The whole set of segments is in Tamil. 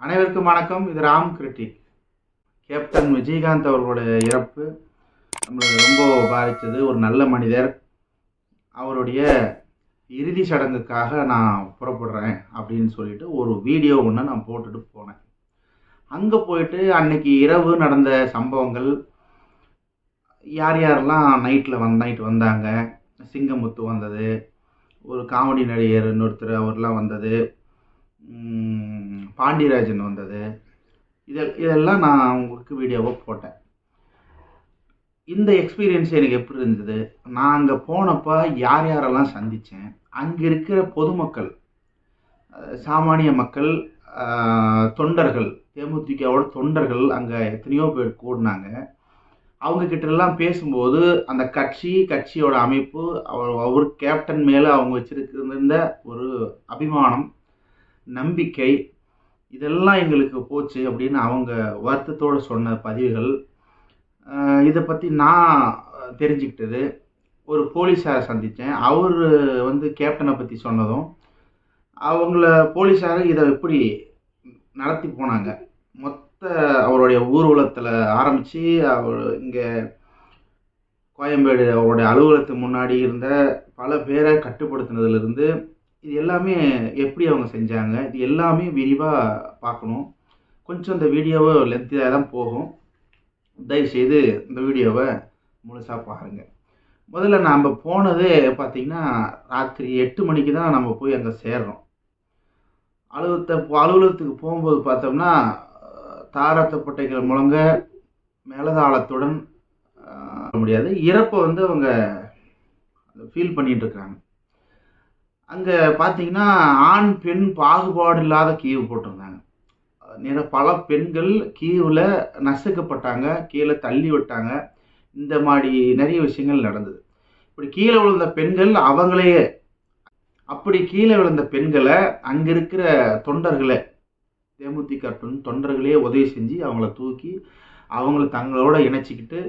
அனைவருக்கும் வணக்கம். இது ராம் கிரிட்டிக் கேப்டன் விஜயகாந்த் அவர்களுடைய இறப்பு நம்மளை ரொம்ப பாதித்தது. ஒரு நல்ல மனிதர். அவருடைய இறுதி சடங்குக்காக நான் புறப்படுறேன் அப்படின்னு சொல்லிட்டு ஒரு வீடியோ ஒன்று நான் போட்டுட்டு போனேன். அங்கே போயிட்டு அன்னைக்கு இரவு நடந்த சம்பவங்கள் யார் யாரெல்லாம் நைட்டில் வந் நைட் வந்தாங்க சிங்கமுத்து வந்தது ஒரு காமெடி நடிகர் இன்னொருத்தர் அவர்லாம் வந்தது பாண்டியராஜன் வந்தது. இதை இதெல்லாம் நான் உங்களுக்கு வீடியோவாக போட்டேன். இந்த எக்ஸ்பீரியன்ஸ் எனக்கு எப்படி இருந்தது? நான் அங்கே போனப்போ யார் யாரெல்லாம் சந்தித்தேன் அங்கே இருக்கிற பொதுமக்கள் சாமானிய மக்கள் தொண்டர்கள் தேமுதிகவோட தொண்டர்கள் அங்கே எத்தனையோ பேர் கூடினாங்க. அவங்கக்கிட்டலாம் பேசும்போது அந்த கட்சி கட்சியோட அமைப்பு அவர் அவர் கேப்டன் மேலே அவங்க வச்சுருக்கிருந்த ஒரு அபிமானம் நம்பிக்கை இதெல்லாம் எங்களுக்கு போச்சு அப்படின்னு அவங்க வருத்தத்தோடு சொன்ன பதிவுகள். இதை பற்றி நான் தெரிஞ்சுக்கிட்டது. ஒரு போலீஸாரை சந்தித்தேன். அவர் வந்து கேப்டனை பற்றி சொன்னதும் அவங்கள போலீஸார் இதை எப்படி நடத்தி போனாங்க. மொத்த அவருடைய ஊர்வலத்தில் ஆரம்பித்து அவர் இங்கே கோயம்பேடு அவருடைய அலுவலகத்துக்கு முன்னாடி இருந்த பல பேரை கட்டுப்படுத்தினதுலேருந்து இது எல்லாமே எப்படி அவங்க செஞ்சாங்க? இது எல்லாமே விரிவாக பார்க்கணும். கொஞ்சம் இந்த வீடியோவை லென்த்தியாக தான் போகும். தயவுசெய்து இந்த வீடியோவை முழுசாக பாருங்கள் முதல்ல நாம் போனதே பார்த்திங்கன்னா ராத்திரி எட்டு மணிக்கு தான் நம்ம போய் அங்கே சேர்றோம். அலுவலகத்தை அலுவலகத்துக்கு போகும்போது பார்த்தோம்னா தாரத்தப்பட்டைகள் முழங்க மேலதாளத்துடன் முடியாது. இறப்பை வந்து அவங்க ஃபீல் பண்ணிகிட்டு இருக்கிறாங்க அங்கே பார்த்தீங்கன்னா ஆண் பெண் பாகுபாடு இல்லாத கீவு போட்டிருந்தாங்க. நிற பல பெண்கள் கீவில் நசுக்கப்பட்டாங்க கீழே தள்ளி விட்டாங்க. இந்த மாதிரி நிறைய விஷயங்கள் நடந்தது. இப்படி கீழே விழுந்த பெண்கள் அவங்களையே அப்படி கீழே விழுந்த பெண்களை அங்கே இருக்கிற தொண்டர்களை தேமுதிக தொண்டர்களே உதவி செஞ்சு அவங்கள தூக்கி அவங்கள தங்களோட இணைச்சிக்கிட்டு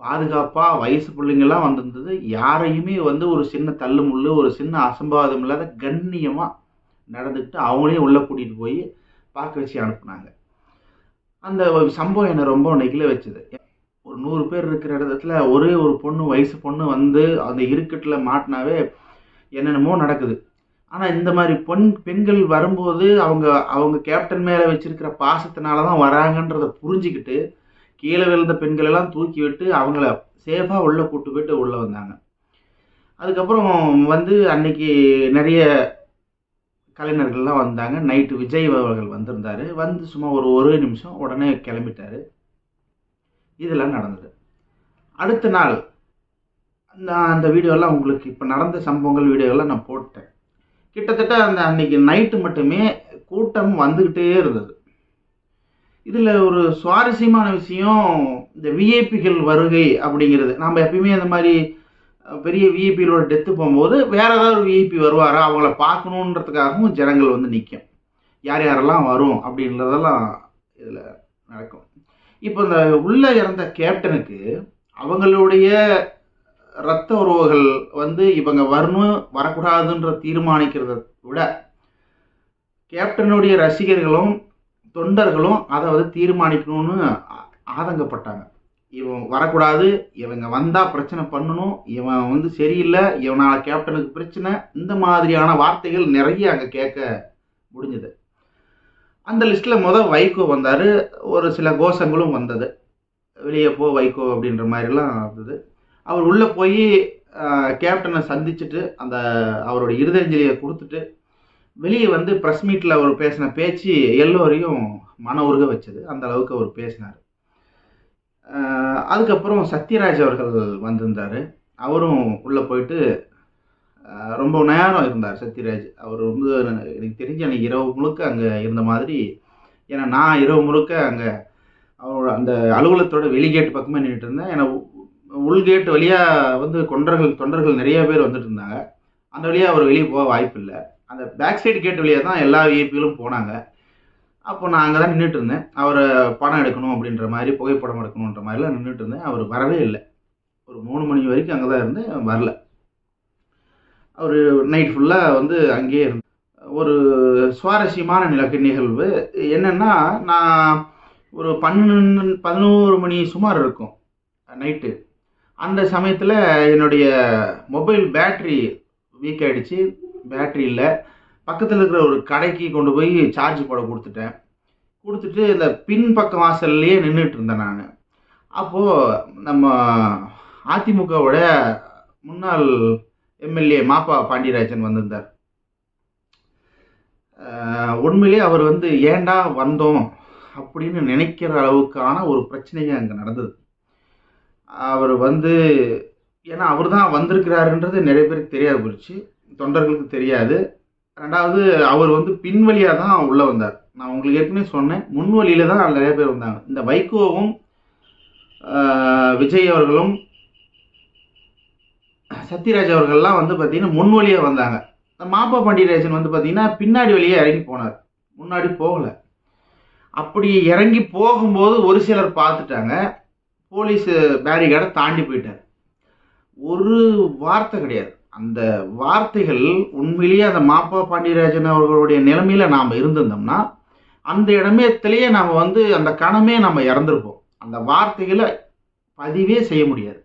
பாதுகாப்பாக வயசு பிள்ளைங்கள்லாம் வந்திருந்தது. யாரையுமே வந்து ஒரு சின்ன தள்ளு முள்ளு ஒரு சின்ன அசம்பாவிதம் இல்லாத கண்ணியமாக நடந்துக்கிட்டு அவங்களையும் உள்ளே கூட்டிகிட்டு போய் பார்க்க வச்சு அனுப்புனாங்க. அந்த சம்பவம் என்னை ரொம்ப நெகிழ வச்சுது. ஒரு நூறு பேர் இருக்கிற இடத்துல ஒரே ஒரு பொண்ணு வயசு பொண்ணு வந்து அந்த இருக்கட்டில் மாட்டினாவே என்னென்னமோ நடக்குது. ஆனால் இந்த மாதிரி பொன் பெண்கள் வரும்போது அவங்க அவங்க கேப்டன் மேலே வச்சுருக்கிற பாசத்தினால தான் வராங்கன்றதை புரிஞ்சுக்கிட்டு கீழே விழுந்த பெண்கள் எல்லாம் தூக்கி விட்டு அவங்கள சேஃபாக உள்ளே கூட்டு போயிட்டு உள்ளே வந்தாங்க. அதுக்கப்புறம் வந்து அன்னைக்கு நிறைய கலைஞர்கள்லாம் வந்தாங்க. நைட்டு விஜய் அவர்கள் வந்திருந்தார். வந்து சும்மா ஒரு ஒரு நிமிஷம் உடனே கிளம்பிட்டார். இதெல்லாம் நடந்தது. அடுத்த நாள் நான் அந்த வீடியோலாம் உங்களுக்கு இப்போ நடந்த சம்பவங்கள் வீடியோலாம் நான் போட்டேன். கிட்டத்தட்ட அந்த அன்னைக்கு நைட்டு மட்டுமே கூட்டம் வந்துக்கிட்டே இருந்தது. இதில் ஒரு சுவாரஸ்யமான விஷயம் இந்த விஐபிகள் வருகை அப்படிங்கிறது. நம்ம எப்பயுமே அந்த மாதிரி பெரிய விஐபிகளோட டெத்து போகும்போது வேறு ஏதாவது ஒரு விஐபி வருவாரா? அவங்கள பார்க்கணுன்றதுக்காகவும் ஜனங்கள் வந்து நிற்கும் யார் யாரெல்லாம் வரும் அப்படின்றதெல்லாம் இதில் நடக்கும். இப்போ இந்த உள்ளே இறந்த கேப்டனுக்கு அவங்களுடைய இரத்த உறவுகள் வந்து இவங்க வரணும் வரக்கூடாதுன்ற தீர்மானிக்கிறத விட கேப்டனுடைய ரசிகர்களும் தொண்டர்களும் அதை வந்து தீர்மானிக்கணும்னு ஆதங்கப்பட்டாங்க. இவன் வரக்கூடாது இவங்க வந்தால் பிரச்சனை பண்ணணும் இவன் வந்து சரியில்லை இவனால் கேப்டனுக்கு பிரச்சனை இந்த மாதிரியான வார்த்தைகள் நிறைய அங்கே கேட்க முடிஞ்சது. அந்த லிஸ்ட்டில் முதல் வைகோ வந்தார் ஒரு சில கோஷங்களும் வந்தது. வெளியே போ வைகோ அப்படின்ற மாதிரிலாம் வந்தது. அவர் உள்ளே போய் கேப்டனை சந்திச்சுட்டு அந்த அவரோட இருதஞ்சலியை கொடுத்துட்டு வெளியே வந்து ப்ரெஸ் மீட்டில் அவர் பேசின பேச்சு எல்லோரையும் மன உருக வச்சது. அந்த அளவுக்கு அவர் பேசினார். அதுக்கப்புறம் சத்யராஜ் அவர்கள் வந்திருந்தார். அவரும் உள்ளே போயிட்டு ரொம்ப நேரம் இருந்தார் சத்யராஜ். அவர் வந்து எனக்கு தெரிஞ்ச அன்றைக்கி இரவு முழுக்க அங்கே இருந்த மாதிரி. ஏன்னா நான் இரவு முழுக்க அங்கே அவரோட அந்த அலுவலகத்தோட வெளிகேட் பக்கமே நின்றுட்டு இருந்தேன். ஏன்னா உ- உள்கேட் வழியாக வந்து கொண்டர்கள் தொண்டர்கள் நிறைய பேர் வந்துட்டு இருந்தாங்க. அந்த வழியாக அவர் வெளியே போக வாய்ப்பு இல்லை அந்த பேக் சைடு கேட் வழியாக தான் எல்லா விஐபிகளும் போனாங்க. அப்போ நான் அங்கே தான் நின்றுட்டு இருந்தேன். அவர் படம் எடுக்கணும் அப்படின்ற மாதிரி புகைப்படம் எடுக்கணுன்ற மாதிரிலாம் நின்றுட்டு இருந்தேன். அவர் வரவே இல்லை. ஒரு மூணு மணி வரைக்கும் அங்கே தான் இருந்தேன் வரல. அவர் நைட் ஃபுல்லாக வந்து அங்கேயே இருந்தேன் ஒரு சுவாரஸ்யமான நிலக்கு நிகழ்வு. என்னென்னா நான் ஒரு பன்னெண்டு பதினோரு மணி சுமார் இருக்கும் நைட்டு அந்த சமயத்தில் என்னுடைய மொபைல் பேட்ரி வீக் ஆகிடுச்சு பேட்ரி இல்லை. பக்கத்தில் இருக்கிற ஒரு கடைக்கு கொண்டு போய் சார்ஜ் போட கொடுத்துட்டேன். கொடுத்துட்டு இந்த பின் பக்க வாசல்லையே நின்றுட்டு இருந்தேன் நான். அப்போது நம்ம அதிமுகவோட முன்னாள் எம்எல்ஏ மாப்பா பாண்டியராஜன் வந்திருந்தார். உண்மையிலே அவர் வந்து ஏண்டா வந்தோம் அப்படின்னு நினைக்கிற அளவுக்கான ஒரு பிரச்சனையே அங்கே நடந்தது. அவர் வந்து ஏன்னா அவர் தான் வந்திருக்கிறாருன்றது நிறைய பேருக்கு தெரியாது போயிடுச்சு. தொண்டர்களுக்கு தெரியாது. ரெண்டாவது அவர் வந்து பின்வழியாக தான் உள்ளே வந்தார். நான் உங்களுக்கு ஏற்கனவே சொன்னேன் முன்வழியில் தான் நிறைய பேர் வந்தாங்க. இந்த வைகோவும் விஜய் அவர்களும் சத்யராஜ் அவர்கள்லாம் வந்து பார்த்திங்கன்னா முன்வழியாக வந்தாங்க. இந்த மாப்பா பண்டிகராஜன் வந்து பார்த்திங்கன்னா பின்னாடி வழியே இறங்கி போனார். முன்னாடி போகலை. அப்படி இறங்கி போகும்போது ஒரு சிலர் பார்த்துட்டாங்க. போலீஸ் பேரிகேடை தாண்டி போயிட்டார். ஒரு வார்த்தை கிடையாது. அந்த வார்த்தைகள் உண்மையிலேயே அந்த மாப்பா பாண்டியராஜன் அவர்களுடைய நிலைமையில நாம் இருந்திருந்தோம்னா அந்த இடமேத்திலேயே நாம் வந்து அந்த கணமே நம்ம இறந்துருப்போம். அந்த வார்த்தைகளை பதிவே செய்ய முடியாது.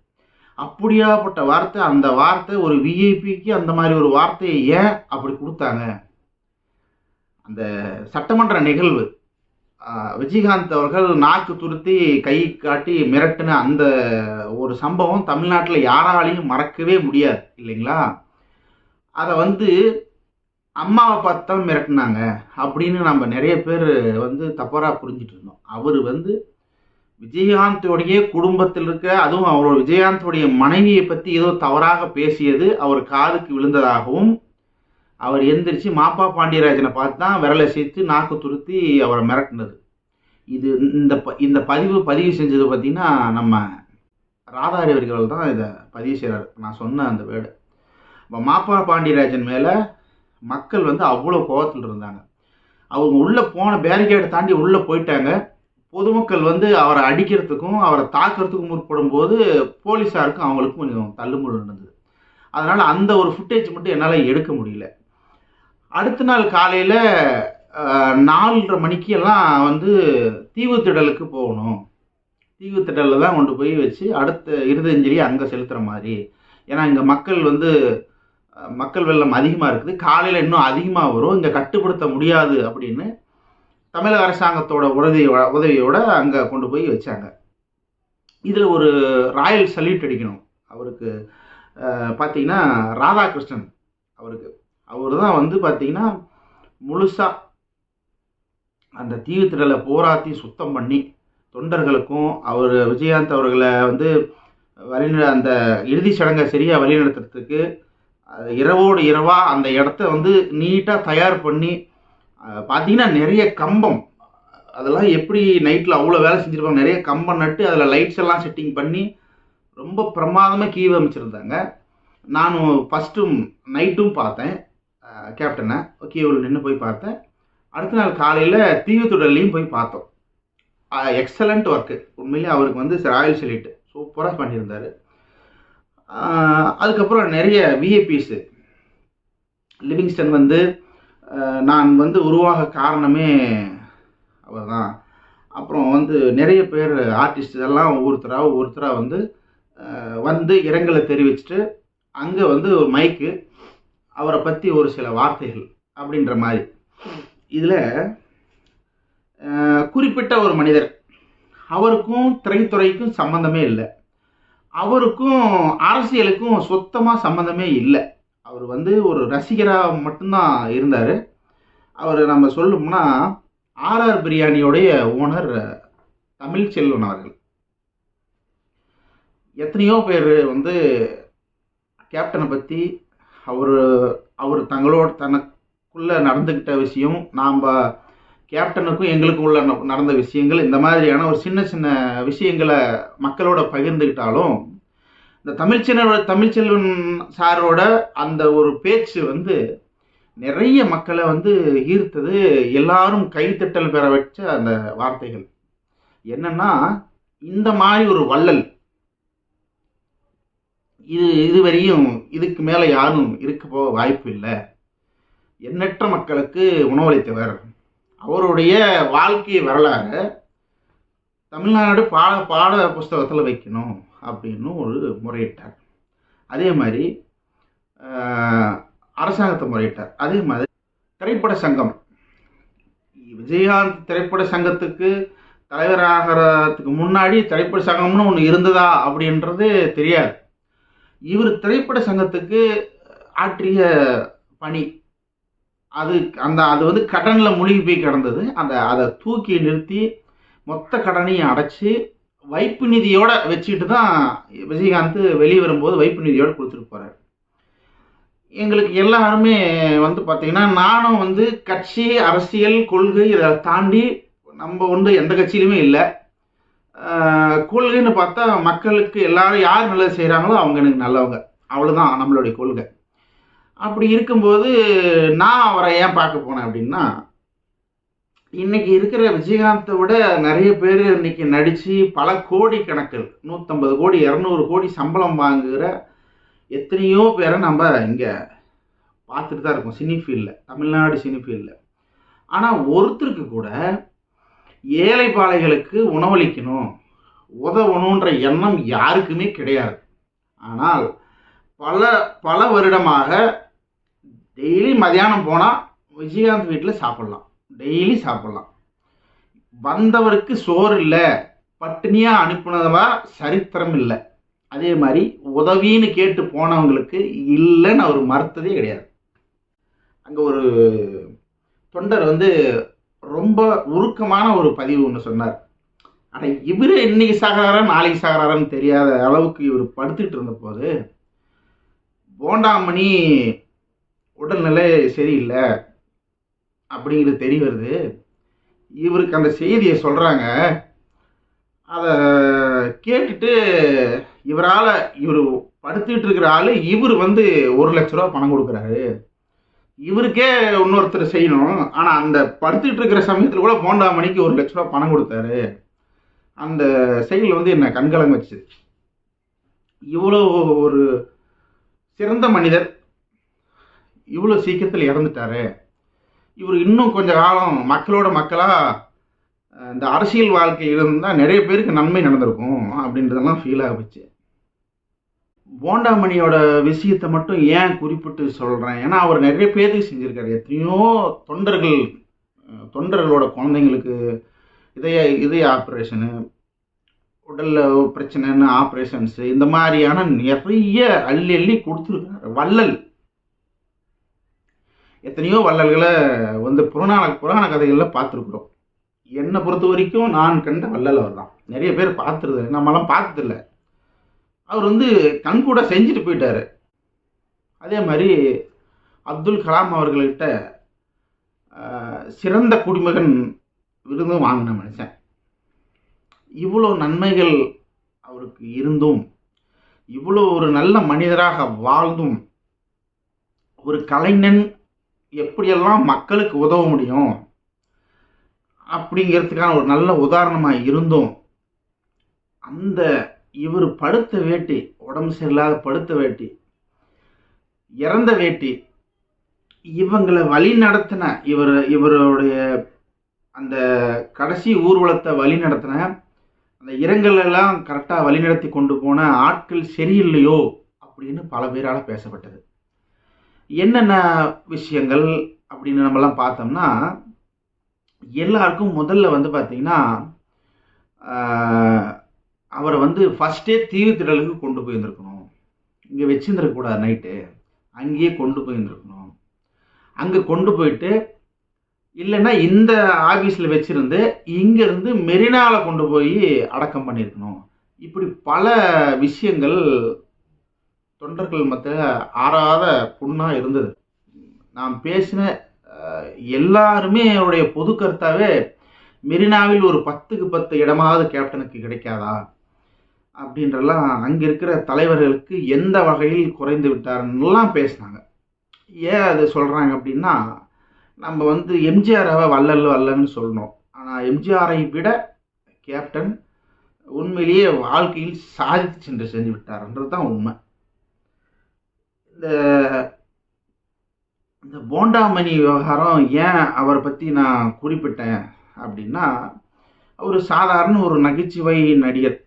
அப்படியாப்பட்ட வார்த்தை அந்த வார்த்தை ஒரு விஐபிக்கு அந்த மாதிரி ஒரு வார்த்தையை ஏன் அப்படி கொடுத்தாங்க? அந்த சட்டமன்ற நிகழ்வு விஜயகாந்த் அவர்கள் நாக்கு துருத்தி கை காட்டி மிரட்டின அந்த ஒரு சம்பவம் தமிழ்நாட்டில் யாராலையும் மறக்கவே முடியாது இல்லைங்களா? அதை வந்து அம்மாவை பார்த்து தான் மிரட்டினாங்க அப்படின்னு நம்ம நிறைய பேர் வந்து தப்பராக புரிஞ்சிட்டு இருந்தோம். அவர் வந்து விஜயகாந்தோடைய குடும்பத்தில் இருக்க அதுவும் அவரோட விஜயகாந்தோடைய மனைவியை பற்றி ஏதோ தவறாக பேசியது அவர் காதுக்கு விழுந்ததாகவும் அவர் எந்திரிச்சு மாப்பா பாண்டியராஜனை பார்த்து தான் விரலை சேர்த்து நாக்கு துருத்தி அவரை மிரட்டினது. இது இந்த ப இந்த பதிவு பதிவு செஞ்சது பார்த்திங்கன்னா நம்ம ராதாரி அவர்கள் தான் இதை பதிவு செய்கிறார் நான் சொன்ன அந்த வேர்டு. இப்போ மாப்பா பாண்டியராஜன் மேலே மக்கள் வந்து அவ்வளோ கோபத்தில் இருந்தாங்க. அவங்க உள்ளே போன பேரிகேடை தாண்டி உள்ளே போயிட்டாங்க. பொதுமக்கள் வந்து அவரை அடிக்கிறதுக்கும் அவரை தாக்கிறதுக்கும் முற்படும் போது போலீஸாருக்கும் அவங்களுக்கும் கொஞ்சம் தள்ளுமுள் இருந்தது. அதனால் அந்த ஒரு ஃபுட்டேஜ் மட்டும் என்னால் எடுக்க முடியல. அடுத்த நாள் காலையில் நாலரை மணிக்கு எல்லாம் வந்து தீவுத்திடலுக்கு போகணும். தீவுத்திடலில் தான் கொண்டு போய் வச்சு அடுத்த இருதஞ்சலி அங்கே செலுத்துகிற மாதிரி. ஏன்னா இங்கே மக்கள் வந்து மக்கள் வெள்ளம் அதிகமாக இருக்குது. காலையில் இன்னும் அதிகமாக வரும். இங்கே கட்டுப்படுத்த முடியாது அப்படின்னு தமிழக அரசாங்கத்தோட உதவி உதவியோட அங்கே கொண்டு போய் வச்சாங்க. இதில் ஒரு ராயல் சல்யூட் அடிக்கணும். அவருக்கு பார்த்தீங்கன்னா ராதாகிருஷ்ணன் அவருக்கு. அவர் தான் வந்து பார்த்தீங்கன்னா முழுசாக அந்த தீவுத்திடலை போராத்தி சுத்தம் பண்ணி தொண்டர்களுக்கும் அவர் விஜயகாந்த் அவர்களை வந்து வழிநட அந்த இறுதி சடங்கை சரியாக வழிநடத்துறதுக்கு இரவோடு இரவாக அந்த இடத்த வந்து நீட்டாக தயார் பண்ணி பார்த்தீங்கன்னா நிறைய கம்பம் அதெல்லாம் எப்படி நைட்டில் அவ்வளோ வேலை செஞ்சுருப்பாங்க நிறைய கம்பம் நட்டு அதில் லைட்ஸ் எல்லாம் செட்டிங் பண்ணி ரொம்ப பிரமாதமாக கீவ் அமைச்சிருந்தாங்க நானும் ஃபஸ்ட்டும் நைட்டும் பார்த்தேன். கேப்டனை கீவில் நின்று போய் பார்த்தேன். அடுத்த நாள் காலையில் தீவுத்துடல்லையும் போய் பார்த்தோம். எக்ஸலண்ட் ஒர்க்கு உண்மையிலே அவருக்கு வந்து ராயல் செலிட் சூப்பராக பண்ணியிருந்தார். அதுக்கப்புறம் நிறைய விஏபிஸு லிவிங்ஸ்டன் வந்து நான் வந்து உருவாக காரணமே அவர் தான் அப்புறம் வந்து நிறைய பேர் ஆர்டிஸ்ட் எல்லாம் ஒவ்வொருத்தராக ஒவ்வொருத்தராக வந்து வந்து இரங்கலை தெரிவிச்சுட்டு அங்கே வந்து ஒரு மைக்கு அவரை பற்றி ஒரு சில வார்த்தைகள் அப்படின்ற மாதிரி. இதில் குறிப்பிட்ட ஒரு மனிதர். அவருக்கும் திரைத்துறைக்கும் சம்மந்தமே இல்லை. அவருக்கும் அரசியலுக்கும் சுத்தமாக சம்மந்தமே இல்லை. அவர் வந்து ஒரு ரசிகராக மட்டும்தான் இருந்தார். அவர் நம்ம சொல்லணும்னா ஆர்ஆர் பிரியாணியோடைய ஓனர் தமிழ் செல்வன் அவர்கள். எத்தனையோ பேர் வந்து கேப்டனை பற்றி அவர் அவர் தங்களோட தனக்குள்ளே நடந்துக்கிட்ட விஷயம் நாம் கேப்டனுக்கும் எங்களுக்கும் உள்ள நடந்த விஷயங்கள் இந்த மாதிரியான ஒரு சின்ன சின்ன விஷயங்களை மக்களோட பகிர்ந்துக்கிட்டாலும் இந்த தமிழ்ச்செல்வ தமிழ்ச்செல்வன் சாரோட அந்த ஒரு பேச்சு வந்து நிறைய மக்களை வந்து ஈர்த்தது எல்லாரும் கைத்தட்டல் பெற வச்ச அந்த வார்த்தைகள். என்னன்னா இந்த மாதிரி ஒரு வள்ளல் இது இதுவரையும் இதுக்கு மேலே யாரும் இருக்க போக வாய்ப்பு இல்லை. எண்ணற்ற மக்களுக்கு உணவளித்தவர் அவருடைய வாழ்க்கை வரலாறு தமிழ்நாடு பாட பாட புஸ்தகத்தில் வைக்கணும் அப்படின்னு ஒரு முறையிட்டார். அதே மாதிரி அரசாங்கத்தை முறையிட்டார். அதே மாதிரி திரைப்பட சங்கம். விஜயகாந்த் திரைப்பட சங்கத்துக்கு தலைவராகிறதுக்கு முன்னாடி திரைப்பட சங்கம்னு ஒன்று இருந்ததா அப்படின்றது தெரியாது. இவர் திரைப்பட சங்கத்துக்கு ஆற்றிய பணி. அது அந்த அது வந்து கடனில் மூழ்கி போய் கிடந்தது. அந்த அதை தூக்கி நிறுத்தி மொத்த கடனையும் அடைச்சி வைப்பு நிதியோட வச்சுக்கிட்டு தான் விஜயகாந்த் வெளியே வரும்போது வைப்பு நிதியோடு கொடுத்துட்டு போகிறார் எங்களுக்கு எல்லாருமே வந்து பார்த்தீங்கன்னா நானும் வந்து கட்சி அரசியல் கொள்கை இதை தாண்டி நம்ம வந்து எந்த கட்சியிலுமே இல்லை. கொள்கைன்னு பார்த்தா மக்களுக்கு எல்லாரும் யார் நல்லது செய்கிறாங்களோ அவங்க எனக்கு நல்லவங்க. அவ்வளோதான் நம்மளுடைய கொள்கை. அப்படி இருக்கும்போது நான் அவரை ஏன் பார்க்க போனேன் அப்படின்னா இன்னைக்கு இருக்கிற விஜயகாந்தை விட நிறைய பேர் இன்னைக்கு நடித்து பல கோடி கணக்கில் நூற்றம்பது கோடி இரநூறு கோடி சம்பளம் வாங்குகிற எத்தனையோ பேரை நம்ம இங்கே பார்த்துட்டு தான் இருக்கோம். சினி ஃபீல்டில் தமிழ்நாடு சினி ஃபீல்டில் ஆனால் ஒருத்தருக்கு கூட ஏழை பாலைகளுக்கு உணவளிக்கணும். உதவணுன்ற எண்ணம் யாருக்குமே கிடையாது. ஆனால் பல பல வருடமாக டெய்லி மதியானம் போனால் விஜயகாந்த் வீட்டில் சாப்பிட்லாம். டெய்லி சாப்பிட்லாம். வந்தவருக்கு சோறு இல்லை. பட்டினியாக அனுப்புனதா சரித்திரம் இல்லை. அதே மாதிரி உதவின்னு கேட்டு போனவங்களுக்கு இல்லைன்னு அவர் மறுத்ததே கிடையாது. அங்கே ஒரு தொண்டர் வந்து ரொம்ப உருக்கமான ஒரு பதிவு ஒன்று சொன்னார். ஆனால் இவரு இன்னைக்கு சாகிறாரா நாளைக்கு சாகிறாரான்னு தெரியாத அளவுக்கு இவர் படுத்துக்கிட்டு இருந்தபோது போண்டாமணி உடல்நிலை சரியில்லை அப்படிங்கிறது தெரிய வருது. இவருக்கு அந்த செய்தியை சொல்கிறாங்க அதை கேட்டுட்டு இவரால் இவர் படுத்துக்கிட்டு இருக்கிற ஆள் இவர் வந்து ஒரு லட்ச ரூபா பணம் கொடுக்குறாரு. இவருக்கே இன்னொருத்தர் செய்யணும். ஆனால் அந்த படுத்துக்கிட்டு இருக்கிற சமயத்தில் கூட போண்டாமணிக்கு ஒரு லட்ச ரூபா பணம் கொடுத்தாரு. அந்த செயல் வந்து என்னை கண்கலங்க வச்சு. இவ்வளோ ஒரு சிறந்த மனிதர். இவ்வளோ சீக்கிரத்தில் இறந்துட்டாரு. இவர் இன்னும் கொஞ்ச காலம் மக்களோட மக்களாக இந்த அரசியல் வாழ்க்கை இருந்தால் நிறைய பேருக்கு நன்மை நடந்திருக்கும் அப்படின்றதெல்லாம் ஃபீல் ஆகிச்சு போண்டாமணியோட விஷயத்தை மட்டும் ஏன் குறிப்பிட்டு சொல்கிறேன் ஏன்னா அவர் நிறைய பேருக்கு செஞ்சுருக்காரு. எத்தனையோ தொண்டர்கள் தொண்டர்களோட குழந்தைங்களுக்கு இதய இதய ஆப்ரேஷனு உடலில் பிரச்சனைன்னு ஆப்ரேஷன்ஸு இந்த மாதிரியான நிறைய அள்ளி அள்ளி கொடுத்துருக்காரு. வள்ளல். எத்தனையோ வள்ளல்களை வந்து புராண புராண கதைகளில் பார்த்துருக்குறோம். என்னை பொறுத்த வரைக்கும் நான் கண்ட வள்ளல் அவர் தான் நிறைய பேர் பார்த்துருது நம்மளாம் பார்த்ததில்லை. அவர் வந்து கண் கூட செஞ்சுட்டு போயிட்டார். அதே மாதிரி அப்துல் கலாம் அவர்கள்கிட்ட சிறந்த குடிமகன் விருதும் வாங்கின மனுஷன். இவ்வளோ நன்மைகள் அவருக்கு இருந்தும் இவ்வளோ ஒரு நல்ல மனிதராக வாழ்ந்தும் ஒரு கலைஞன் எப்படியெல்லாம் மக்களுக்கு உதவ முடியும் அப்படிங்கிறதுக்கான ஒரு நல்ல உதாரணமாக இருந்தும் அந்த இவர் படுத்த வேட்டி உடம்பு சரியில்லாத படுத்த வேட்டி இறந்த வேட்டி இவங்களை வழி நடத்தின இவர் இவருடைய அந்த கடைசி ஊர்வலத்தை வழி நடத்தின அந்த இரங்கலெல்லாம் கரெக்டாக வழிநடத்தி கொண்டு போன ஆட்கள் சரியில்லையோ அப்படின்னு பல பேரால் பேசப்பட்டது. என்னென்ன விஷயங்கள் அப்படின்னு நம்மலாம் பார்த்தோம்னா எல்லாருக்கும் முதல்ல வந்து பார்த்திங்கன்னா அவரை வந்து ஃபஸ்ட்டே தீவுத்திடலுக்கு கொண்டு போயிருந்துருக்கணும் இங்கே வச்சுருந்துருக்கக்கூடாது நைட்டு அங்கேயே கொண்டு போயிருந்துருக்கணும் அங்கே கொண்டு போயிட்டு இல்லைன்னா இந்த ஆஃபீஸில் வச்சுருந்து இங்கேருந்து மெரினாவில் கொண்டு போய் அடக்கம் பண்ணியிருக்கணும். இப்படி பல விஷயங்கள் தொண்டர்கள் மத்தியில் ஆறாத புண்ணாக இருந்தது. நாம் பேசின எல்லாருமே அவருடைய பொது கருத்தாவே மெரினாவில் ஒரு பத்துக்கு பத்து இடமாவது கேப்டனுக்கு கிடைக்காதா? அப்படின்றலாம் அங்கே இருக்கிற தலைவர்களுக்கு எந்த வகையில் குறைந்து விட்டாருன்னெலாம் பேசினாங்க. ஏன் அது சொல்கிறாங்க அப்படின்னா நம்ம வந்து எம்ஜிஆரை வல்லல் வல்லன்னு சொல்லணும் ஆனால் எம்ஜிஆரை விட கேப்டன் உண்மையிலேயே வாழ்க்கையில் சாதித்து சென்று செஞ்சு விட்டார்ன்றது தான் உண்மை. இந்த இந்த போண்டாமணி விவகாரம் ஏன் அவரை பற்றி நான் குறிப்பிட்டேன் அப்படின்னா அவர் சாதாரண ஒரு நகைச்சுவை நடிகர்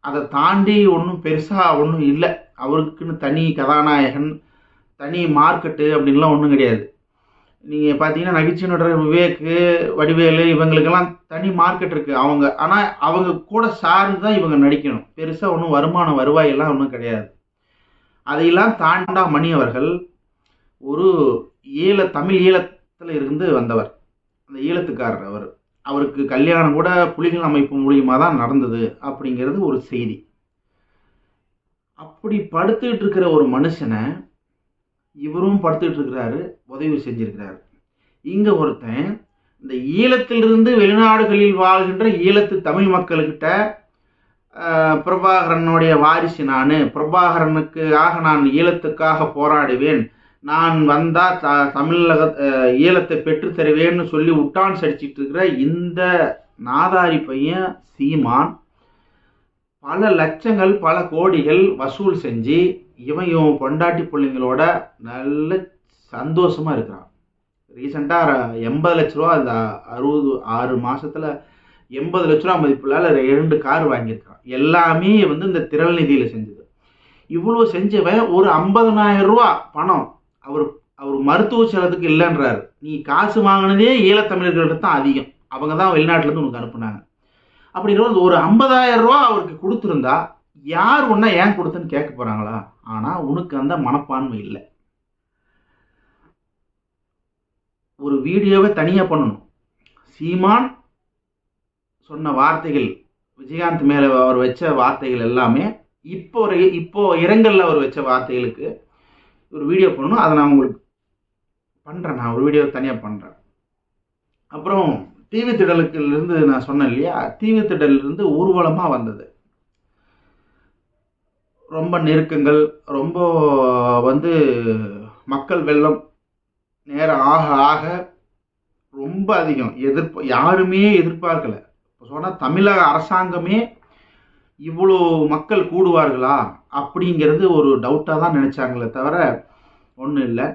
அதை தாண்டி ஒன்றும் பெருசாக ஒன்றும் இல்லை. அவருக்குன்னு தனி கதாநாயகன் தனி மார்க்கெட்டு அப்படின்லாம் ஒன்றும் கிடையாது. நீங்கள் பார்த்தீங்கன்னா நகைச்சுவை விவேக்கு வடிவேலு இவங்களுக்கெல்லாம் தனி மார்க்கெட் இருக்குது அவங்க. ஆனால் அவங்க கூட சார்ந்து தான் இவங்க நடிக்கணும். பெருசாக ஒன்றும் வருமானம் வருவாயெல்லாம் ஒன்றும் கிடையாது. அதையெல்லாம் தாண்டா மணி அவர்கள் ஒரு ஈழ தமிழ் ஈழத்தில் இருந்து வந்தவர். அந்த ஈழத்துக்காரர் அவர். அவருக்கு கல்யாணம் கூட புலிகள் அமைப்பு மூலியமாக தான் நடந்தது அப்படிங்கிறது ஒரு செய்தி. அப்படி படுத்துக்கிட்டு இருக்கிற ஒரு மனுஷனை இவரும் படுத்துக்கிட்டு இருக்கிறாரு உதவி செஞ்சிருக்கிறாரு. இங்கே ஒருத்தன் இந்த ஈழத்திலிருந்து வெளிநாடுகளில் வாழ்கின்ற ஈழத்து தமிழ் மக்கள்கிட்ட பிரபாகரனுடைய வாரிசு நான் பிரபாகரனுக்காக நான் ஈழத்துக்காக போராடுவேன் நான் வந்தால் த தமிழக ஈழத்தை பெற்று தருவேன்னு சொல்லி உட்டான் சடிச்சிட்டு இருக்கிற இந்த நாதாரி பையன் சீமான் பல லட்சங்கள் பல கோடிகள் வசூல் செஞ்சு இவன் இவன் பொண்டாட்டி பிள்ளைங்களோட நல்ல சந்தோஷமாக இருக்கிறான். ரீசெண்டாக எண்பது லட்ச ரூபா அந்த அறுபது ஆறு மாதத்தில் எண்பது லட்ச ரூபா மதிப்புல ரெண்டு கார் வாங்கியிருக்கான் எல்லாமே வந்து இந்த திரள் நிதியில் செஞ்சது. இவ்வளோ செஞ்சவன் ஒரு ஐம்பதனாயிரம் ரூபா பணம் அவர் அவர் மருத்துவ செலவுக்கு இல்லைன்றாரு. நீ காசு வாங்கினதே ஈழத்தமிழர்கள்ட்ட தான் அதிகம். அவங்க தான் வெளிநாட்டிலேருந்து உனக்கு அனுப்புனாங்க. அப்படி இருக்கும்போது ஒரு ஐம்பதாயிரம் ரூபா அவருக்கு கொடுத்துருந்தா யார் ஒன்றா ஏன் கொடுத்தேன்னு கேட்க போகிறாங்களா ஆனால் உனக்கு அந்த மனப்பான்மை இல்லை. ஒரு வீடியோவை தனியாக பண்ணணும். சீமான் சொன்ன வார்த்தைகள் விஜயகாந்த் மேலே அவர் வச்ச வார்த்தைகள் எல்லாமே இப்போ ஒரு இப்போ இரங்கலில் அவர் வச்ச வார்த்தைகளுக்கு ஒரு வீடியோ பண்ணணும் அதை நான் உங்களுக்கு பண்ணுறேன் நான் ஒரு வீடியோ தனியாக பண்ணுறேன் அப்புறம் தீவு திடலுக்கிலிருந்து நான் சொன்னேன் இல்லையா? தீவு திடலிருந்து ஊர்வலமாக வந்தது. ரொம்ப நெருக்கங்கள் ரொம்ப வந்து மக்கள் வெள்ளம் நேரம் ஆக ஆக ரொம்ப அதிகம். எதிர்ப்பு யாருமே எதிர்பார்க்கலை. இப்போ சொன்னால் தமிழக அரசாங்கமே இவ்வளோ மக்கள் கூடுவார்களா? அப்படிங்கிறது ஒரு டவுட்டாக தான் நினச்சாங்களே தவிர ஒன்றும் இல்லை.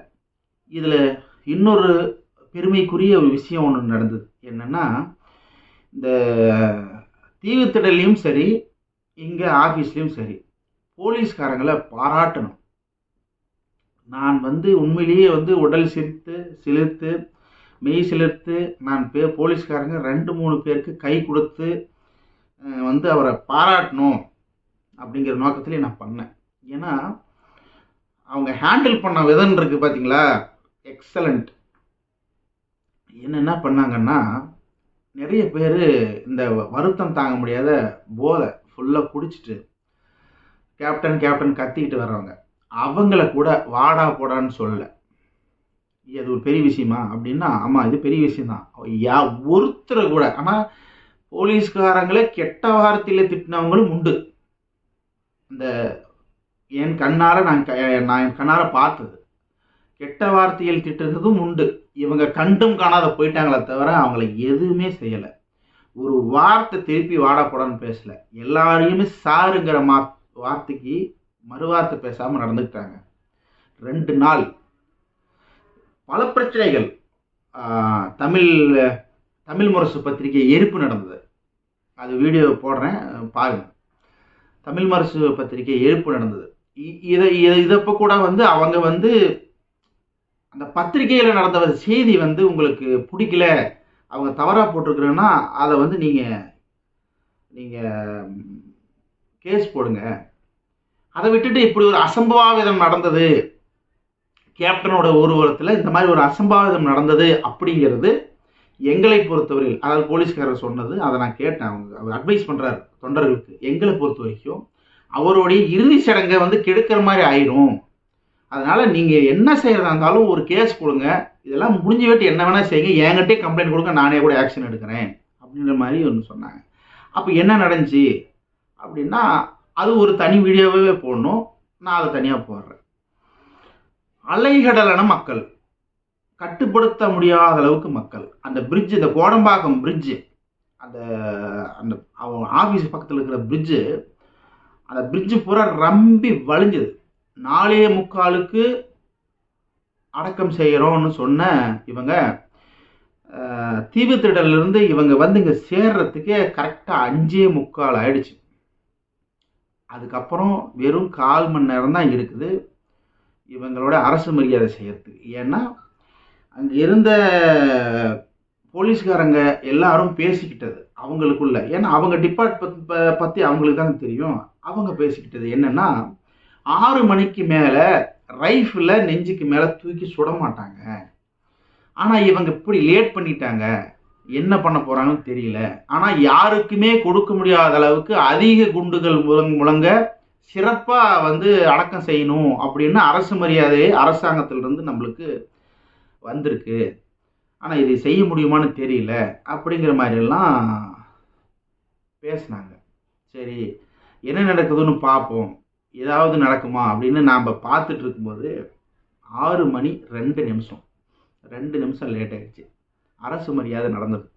இதில் இன்னொரு பெருமைக்குரிய ஒரு விஷயம் ஒன்று நடந்தது. என்னென்னா இந்த தீவுத்திடலையும் சரி இங்கே ஆஃபீஸ்லேயும் சரி போலீஸ்காரங்களை பாராட்டணும். நான் வந்து உண்மையிலேயே வந்து உடல் சிரித்து சிலிர்த்து மெய் சிலிர்த்து நான் பே போலீஸ்காரங்க ரெண்டு மூணு பேருக்கு கை கொடுத்து வந்து அவரை பாராட்டணும் அப்படிங்கிற நோக்கத்திலே நான் பண்ணேன். ஏன்னா அவங்க ஹேண்டில் பண்ண விதம் இருக்குது பார்த்தீங்களா எக்ஸலண்ட் என்னென்ன பண்ணாங்கன்னா நிறைய பேர் இந்த வருத்தம் தாங்க முடியாத போதை ஃபுல்லாக குடிச்சிட்டு கேப்டன் கேப்டன் கத்திக்கிட்டு வர்றவங்க. அவங்கள கூட வாடா போடான்னு சொல்லலை. இது ஒரு பெரிய விஷயமா? அப்படின்னா ஆமாம் இது பெரிய விஷயம்தான். யா ஒருத்தரை கூட ஆனால் போலீஸ்காரங்களே கெட்ட வார்த்தையில் திட்டினவங்களும் உண்டு. இந்த என் கண்ணார நான் க- நான் என் கண்ணார பார்த்தது. கெட்ட வார்த்தையில் திட்டுறதும் உண்டு. இவங்க கண்டும் காணாத போயிட்டாங்களே தவிர அவங்கள எதுவுமே செய்யலை. ஒரு வார்த்தை திருப்பி வாடா போடான்னு எல்லாரையுமே சாருங்கிற மா வார்த்தைக்கு மறுவார்த்தை பேசாமல் நடந்துக்கிட்டாங்க. ரெண்டு நாள். பல பிரச்சனைகள். தமிழ் தமிழ் முரசு பத்திரிகை எரிப்பு நடந்தது. அது வீடியோ போடுறேன் பாருங்கள் தமிழ் மரசு பத்திரிகை எரிப்பு நடந்தது. இதை இதை கூட வந்து அவங்க வந்து அந்த பத்திரிகையில் நடந்த செய்தி வந்து உங்களுக்கு பிடிக்கல அவங்க தவறாக போட்டிருக்கிறேன்னா அதை வந்து நீங்கள் நீங்கள் கேஸ் போடுங்க. அதை விட்டுட்டு இப்படி ஒரு அசம்பாவிதம் நடந்தது கேப்டனோட ஊர்வலத்தில் இந்த மாதிரி ஒரு அசம்பாவிதம் நடந்தது அப்படிங்கிறது எங்களை பொறுத்தவரையில் அதாவது போலீஸ்காரர் சொன்னது அதை நான் கேட்டேன். அவங்க அவர் அட்வைஸ் பண்ணுறாரு தொண்டர்களுக்கு. எங்களை பொறுத்த வரைக்கும் அவருடைய இறுதி சடங்கை வந்து கெடுக்கிற மாதிரி ஆயிரும். அதனால நீங்கள் என்ன செய்கிறதா இருந்தாலும் ஒரு கேஸ் கொடுங்க இதெல்லாம் முடிஞ்ச விட்டு என்ன வேணால் செய்யுங்க. என்கிட்டே கம்ப்ளைண்ட் கொடுங்க. நானே கூட ஆக்ஷன் எடுக்கிறேன். அப்படின்ற மாதிரி ஒன்று சொன்னாங்க. அப்போ என்ன நடந்துச்சு? அப்படின்னா அது ஒரு தனி வீடியோவே போடணும். நான் அதை தனியாக போடுறேன். அலைகடலான மக்கள். கட்டுப்படுத்த முடியாத அளவுக்கு மக்கள். அந்த பிரிட்ஜ் இந்த கோடம்பாக்கம் பிரிட்ஜு அந்த அந்த அவங்க ஆஃபீஸ் பக்கத்தில் இருக்கிற பிரிட்ஜு அந்த பிரிட்ஜு பூரா ரம்பி வழிஞ்சுது. நாலே முக்காலுக்கு அடக்கம் செய்கிறோம்னு சொன்ன இவங்க தீவு திடலிருந்து இவங்க வந்து இங்கே சேர்றதுக்கே கரெக்டாக அஞ்சே முக்கால் ஆயிடுச்சு. அதுக்கப்புறம் வெறும் கால் மணி நேரம் தான் இருக்குது. இவங்களோட அரசு மரியாதை செய்கிறதுக்கு ஏன்னா அங்கே இருந்த போலீஸ்காரங்க எல்லாரும் பேசிக்கிட்டது அவங்களுக்குள்ள. ஏன்னா அவங்க டிபார்ட்மெண்ட் பற்றி அவங்களுக்கு தான் தெரியும். அவங்க பேசிக்கிட்டது என்னன்னா ஆறு மணிக்கு மேலே ரைஃபில் நெஞ்சுக்கு மேலே தூக்கி சுட மாட்டாங்க. ஆனால் இவங்க இப்படி லேட் பண்ணிட்டாங்க. என்ன பண்ண போகிறாங்கன்னு தெரியல. ஆனால் யாருக்குமே கொடுக்க முடியாத அளவுக்கு அதிக குண்டுகள் முழங் முழங்க சிறப்பாக வந்து அடக்கம் செய்யணும் அப்படின்னு அரசு மரியாதையை அரசாங்கத்திலிருந்து நம்மளுக்கு வந்திருக்கு. ஆனால் இதை செய்ய முடியுமான்னு தெரியல அப்படிங்கிற மாதிரிலாம் பேசினாங்க. சரி என்ன நடக்குதுன்னு பார்ப்போம் ஏதாவது நடக்குமா அப்படின்னு நாம் பார்த்துட்டு இருக்கும்போது ஆறு மணி ரெண்டு நிமிஷம். ரெண்டு நிமிஷம் லேட் ஆகிடுச்சு அரசு மரியாதை நடந்தது.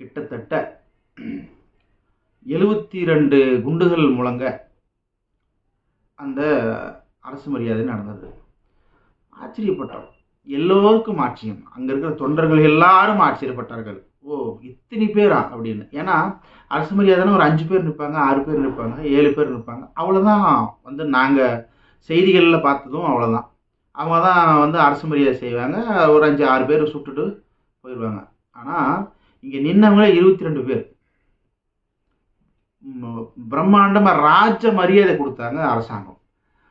கிட்டத்தட்ட எழுபத்தி ரெண்டு குண்டுகள் முழங்க அந்த அரசு மரியாதை நடந்தது. ஆச்சரியப்பட்டோம். எல்லோருக்கும் ஆட்சியம் அங்கே இருக்கிற தொண்டர்கள் எல்லாரும் ஆச்சரியப்பட்டார்கள். ஓ இத்தனை பேரா? அப்படின்னு. ஏன்னா அரசு மரியாதைன்னா ஒரு அஞ்சு பேர் நிற்பாங்க ஆறு பேர் நிற்பாங்க ஏழு பேர் நிற்பாங்க. அவ்வளோதான் வந்து நாங்கள் செய்திகளில் பார்த்ததும் அவ்வளோதான் அவங்க தான் வந்து அரசு மரியாதை செய்வாங்க ஒரு அஞ்சு ஆறு பேர் சுட்டுட்டு போயிடுவாங்க ஆனால் இங்கே நின்னவங்களே இருபத்தி ரெண்டு பேர். பிரம்மாண்டமாக ராஜ மரியாதை கொடுத்தாங்க அரசாங்கம்.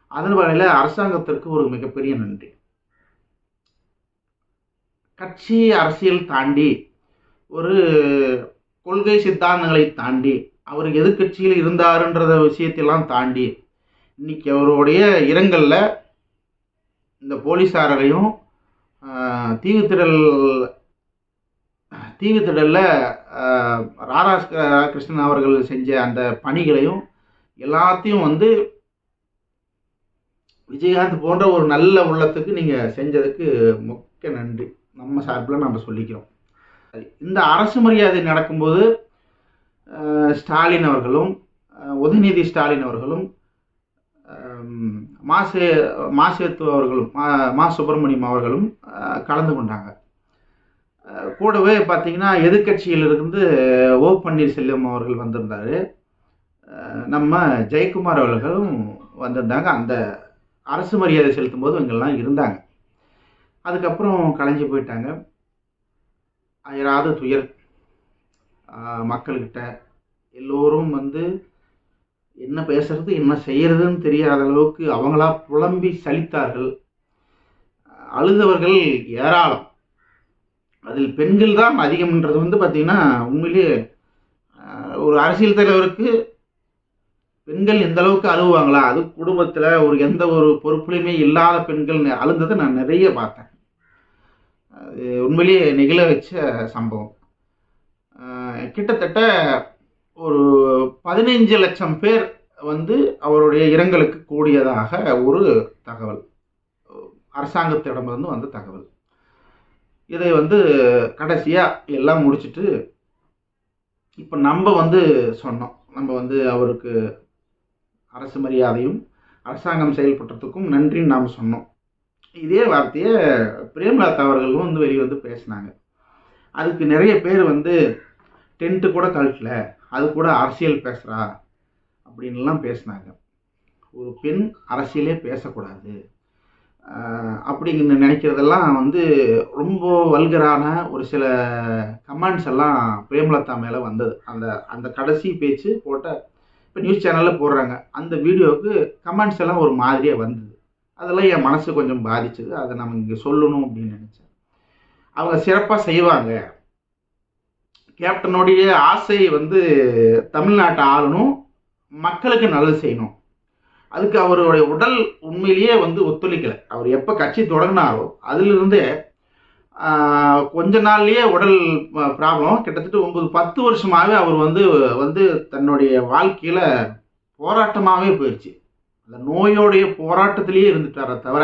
அதன் வகையில் அரசாங்கத்திற்கு ஒரு மிகப்பெரிய நன்றி. கட்சி அரசியல் தாண்டி ஒரு கொள்கை சித்தாந்தங்களை தாண்டி அவர் எதிர்க்கட்சியில் இருந்தாருன்றத விஷயத்தெல்லாம் தாண்டி இன்னைக்கு அவருடைய இரங்கலில் இந்த போலீஸாரையும் ஆஹ், தீவுத்திடல் தீவுத்திடலில் ராரா கிருஷ்ணன் அவர்கள் செஞ்ச அந்த பணிகளையும் எல்லாத்தையும் வந்து விஜயகாந்த் போன்ற ஒரு நல்ல உள்ளத்துக்கு நீங்கள் செஞ்சதுக்கு முக்கிய நன்றி. நம்ம சார்பில் நம்ம சொல்லிக்கிறோம். இந்த அரசு மரியாதை நடக்கும்போது ஸ்டாலின் அவர்களும் உதயநிதி ஸ்டாலின் அவர்களும் மாசு மாசேத்து அவர்களும் மா மா சுப்பிரமணியம் அவர்களும் கலந்து கொண்டாங்க. கூடவே பார்த்தீங்கன்னா எதிர்கட்சியிலிருந்து ஓ பன்னீர்செல்வம் அவர்கள் வந்திருந்தார். நம்ம ஜெயக்குமார் அவர்களும் வந்திருந்தாங்க. அந்த அரசு மரியாதை செலுத்தும் போது இவங்கெல்லாம் இருந்தாங்க. அதுக்கப்புறம் கலைஞ்சு போயிட்டாங்க. அயராத துயர் மக்கள்கிட்ட. எல்லோரும் வந்து என்ன பேசுறது என்ன செய்யறதுன்னு தெரியாத அளவுக்கு அவங்களா புலம்பி சலித்தார்கள். அழுதவர்கள் ஏராளம். அதில் பெண்கள் தான் அதிகம்ன்றது வந்து பார்த்திங்கன்னா உண்மையிலேயே ஒரு அரசியல் தலைவருக்கு பெண்கள் எந்த அளவுக்கு அழுவாங்களா அது குடும்பத்தில் ஒரு எந்த ஒரு பொறுப்புலையுமே இல்லாத பெண்கள் அழுந்ததை நான் நிறைய பார்த்தேன். அது உண்மையிலேயே நிகழ வச்ச சம்பவம். கிட்டத்தட்ட ஒரு பதினைஞ்சு லட்சம் பேர் வந்து அவருடைய இரங்கலுக்கு கூடியதாக ஒரு தகவல். அரசாங்கத்திடமிருந்து வந்த தகவல். இதை வந்து கடைசியாக எல்லாம் முடிச்சிட்டு இப்போ நம்ம வந்து சொன்னோம். நம்ம வந்து அவருக்கு அரசு மரியாதையும் அரசாங்கம் செயல்பட்டதுக்கும் நன்றின்னு நாம் சொன்னோம். இதே வார்த்தையை பிரேம்லதா அவர்களும் வந்து வெளியே வந்து பேசினாங்க. அதுக்கு நிறைய பேர் வந்து டென்ட்டு கூட கழட்டல அது கூட அரசியல் பேசுகிறா அப்படின்லாம் பேசினாங்க. ஒரு பெண் அரசியலே பேசக்கூடாது. அப்படின்னு நினைக்கிறதெல்லாம் வந்து ரொம்ப வல்கரான ஒரு சில கமெண்ட்ஸ் எல்லாம் பிரேமலதா மேலே வந்தது. அந்த அந்த கடைசி பேச்சு போட்ட இப்போ நியூஸ் சேனலில் போடுறாங்க. அந்த வீடியோவுக்கு கமெண்ட்ஸ் எல்லாம் ஒரு மாதிரியாக வந்தது. அதெல்லாம் என் மனசு கொஞ்சம் பாதிச்சது. அதை நம்ம இங்கே சொல்லணும் அப்படின்னு நினச்சேன். அவங்க சிறப்பாக செய்வாங்க. கேப்டனுடைய ஆசை வந்து தமிழ்நாட்டை ஆளணும். மக்களுக்கு நல்லது செய்யணும். அதுக்கு அவருடைய உடல் உண்மையிலேயே வந்து ஒத்துழைக்கலை. அவர் எப்போ கட்சி தொடங்கினாரோ அதிலிருந்தே கொஞ்ச நாள்லயே உடல் ப்ராப்ளம் கிட்டத்தட்ட ஒன்பது பத்து வருஷமாகவே அவர் வந்து வந்து தன்னுடைய வாழ்க்கையில் போராட்டமாகவே போயிடுச்சு அந்த நோயோடைய போராட்டத்திலேயே இருந்துட்டாரே தவிர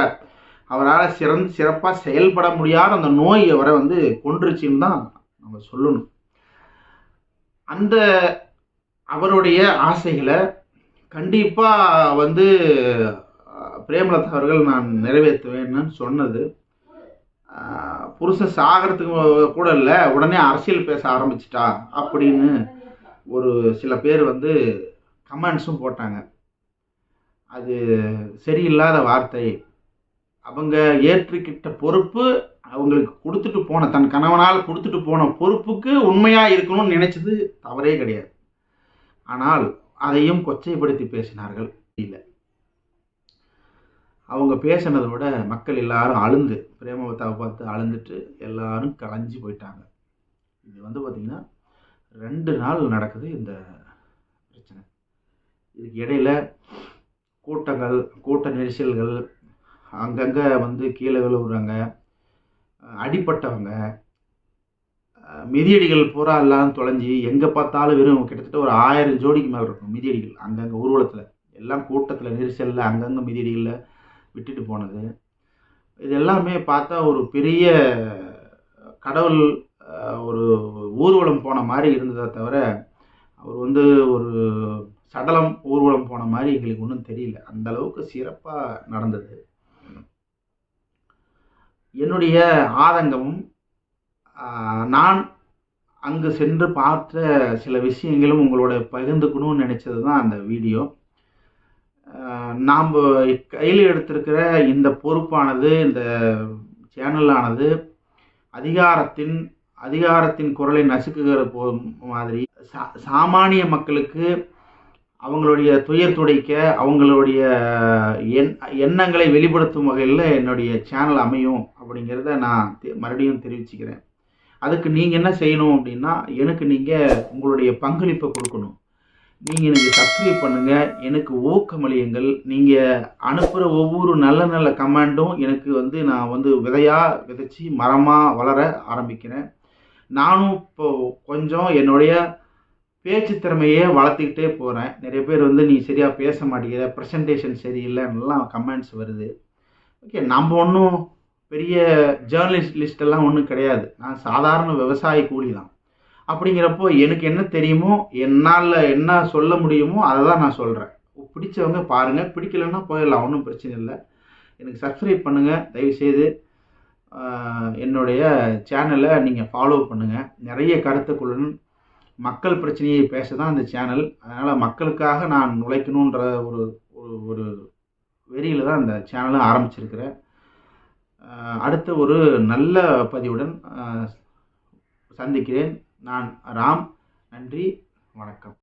அவரால் சிறந்து சிறப்பாக செயல்பட முடியாத அந்த நோய் அவரை வந்து கொன்றுச்சின்னு தான் நம்ம சொல்லணும். அந்த அவருடைய ஆசைகளை கண்டிப்பாக வந்து பிரேமலதா அவர்கள் நான் நிறைவேற்றுவேன்னு சொன்னது. புருஷன் சாகிறதுக்கு கூட இல்லை உடனே அரசியல் பேச ஆரம்பிச்சிட்டா அப்படின்னு ஒரு சில பேர் வந்து கமெண்ட்ஸும் போட்டாங்க. அது சரியில்லாத வார்த்தை. அவங்க ஏற்றுக்கிட்ட பொறுப்பு அவங்களுக்கு கொடுத்துட்டு போன தன் கணவனால் கொடுத்துட்டு போன பொறுப்புக்கு உண்மையாக இருக்கணும்னு நினைச்சது தவறே கிடையாது. ஆனால் அதையும் கொச்சைப்படுத்தி பேசினார்கள். இல்லை அவங்க பேசினதை விட மக்கள் எல்லாரும் அழுந்து பிரேமவத்தாவை பார்த்து அழுந்துட்டு எல்லாரும் கலைஞ்சு போயிட்டாங்க. இது வந்து பார்த்திங்கன்னா ரெண்டு நாள் நடக்குது இந்த பிரச்சனை. இதுக்கு இடையில கூட்டங்கள் கூட்ட நெரிசல்கள் அங்கங்கே வந்து கீழே விழுவுறாங்க அடிப்பட்டவங்க மிதியடிகள் பூரா எல்லாம் தொலைஞ்சி எங்கே பார்த்தாலும் வெறும் கிட்டத்தட்ட ஒரு ஆயிரம் ஜோடிக்கு மேலே இருக்கும் மிதியடிகள் அங்கங்கே ஊர்வலத்தில். எல்லாம் கூட்டத்தில் நெரிசலில் அங்கங்கே மிதியடிகளில் விட்டுட்டு போனது. இது எல்லாமே பார்த்தா ஒரு பெரிய கடவுள் ஒரு ஊர்வலம் போன மாதிரி இருந்ததை தவிர அவர் வந்து ஒரு சடலம் ஊர்வலம் போன மாதிரி எங்களுக்கு ஒன்றும் தெரியல. அந்த அளவுக்கு சிறப்பாக நடந்தது. என்னுடைய ஆதங்கமும் நான் அங்கு சென்று பார்த்த சில விஷயங்களும் உங்களோட பகிர்ந்துக்கணும்னு நினச்சது தான் அந்த வீடியோ. நாம் கையில் எடுத்திருக்கிற இந்த பொறுப்பானது இந்த சேனலானது அதிகாரத்தின் அதிகாரத்தின் குரலை நசுக்குகிற போ மாதிரி சா சாமானிய மக்களுக்கு அவங்களுடைய துயர் துடைக்க அவங்களுடைய எண் எண்ணங்களை வெளிப்படுத்தும் வகையில் என்னுடைய சேனல் அமையும் அப்படிங்கிறத நான் மறுபடியும் தெரிவிச்சுக்கிறேன். அதுக்கு நீங்கள் என்ன செய்யணும் அப்படின்னா எனக்கு நீங்கள் உங்களுடைய பங்களிப்பை கொடுக்கணும். நீங்கள் எனக்கு சப்ஸ்கிரைப் பண்ணுங்கள் எனக்கு ஊக்கமளியுங்கள். நீங்கள் அனுப்புகிற ஒவ்வொரு நல்ல நல்ல கமெண்டும் எனக்கு வந்து நான் வந்து விதையாக விதைச்சி மரமாக வளர ஆரம்பிக்கிறேன். நானும் இப்போ கொஞ்சம் என்னுடைய பேச்சு திறமையே வளர்த்துக்கிட்டே போகிறேன் நிறைய பேர் வந்து நீ சரியாக பேச மாட்டேங்கிற ப்ரெசன்டேஷன் சரியில்லைன்னெலாம் கமெண்ட்ஸ் வருது. ஓகே நம்ம ஒன்றும் பெரிய ஜேர்னலிஸ்ட் லிஸ்டெல்லாம் ஒன்றும் கிடையாது. நான் சாதாரண விவசாய கூலி தான். அப்படிங்கிறப்போ எனக்கு என்ன தெரியுமோ என்னால் என்ன சொல்ல முடியுமோ அதை தான் நான் சொல்கிறேன் பிடிச்சவங்க பாருங்கள் பிடிக்கலன்னா போயிடலாம் ஒன்றும் பிரச்சனை இல்லை. எனக்கு சப்ஸ்கிரைப் பண்ணுங்கள் தயவுசெய்து என்னுடைய சேனலை நீங்கள் ஃபாலோ பண்ணுங்கள் நிறைய கருத்துக்களுடன் மக்கள் பிரச்சனையை பேச தான் அந்த சேனல் அதனால் மக்களுக்காக நான் உழைக்கணுன்ற ஒரு ஒரு ஒரு வெறியில் தான் அந்த சேனலை ஆரம்பிச்சிருக்கிறேன். அடுத்த ஒரு நல்ல பதிவுடன் சந்திக்கிறேன். நான் ராம். நன்றி. வணக்கம்.